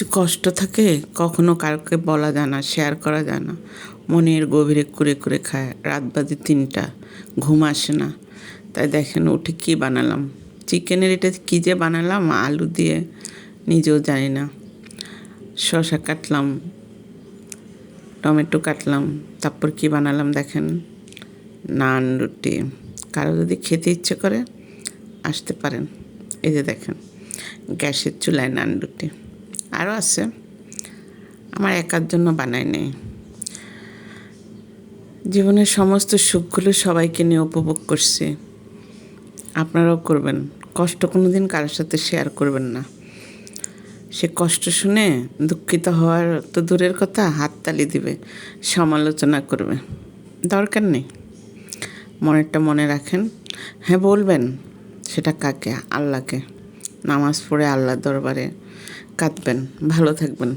কিছু কষ্ট থাকে, কখনো কাউকে বলা যায় না শেয়ার করা যায় না। মনের গভীরে কুরে কুরে খায়। রাত বাজে তিনটা, ঘুম আসে না। তাই দেখেন উঠে কী বানালাম? চিকেনের এটা কী যে বানালাম? আলু দিয়ে, নিজেও জানি না। শসা কাটলাম, টমেটো কাটলাম, তারপর কি বানালাম দেখেন? নান, রুটি। কারও যদি খেতে ইচ্ছে করে, আসতে পারেন। এই যে দেখেন, গ্যাসের চুলায় নান, রুটি। আরও আছে। আমার একার জন্য বানাই নেই। জীবনের সমস্ত সুখগুলো সবাইকে নিয়ে উপভোগ করছি। আপনারাও করবেন। কষ্ট কোনো দিন কারোর সাথে শেয়ার করবেন না। সে কষ্ট শুনে দুঃখিত হওয়ার তো দূরের কথা হাততালি দিবে, সমালোচনা করবে। দরকার নেই। মনেরটা মনে রাখেন। হ্যাঁ বলবেন, সেটা কাকে? আল্লাহকে। নামাজ পড়ে আল্লাহর দরবারে কাঁদবেন ভালো থাকবেন।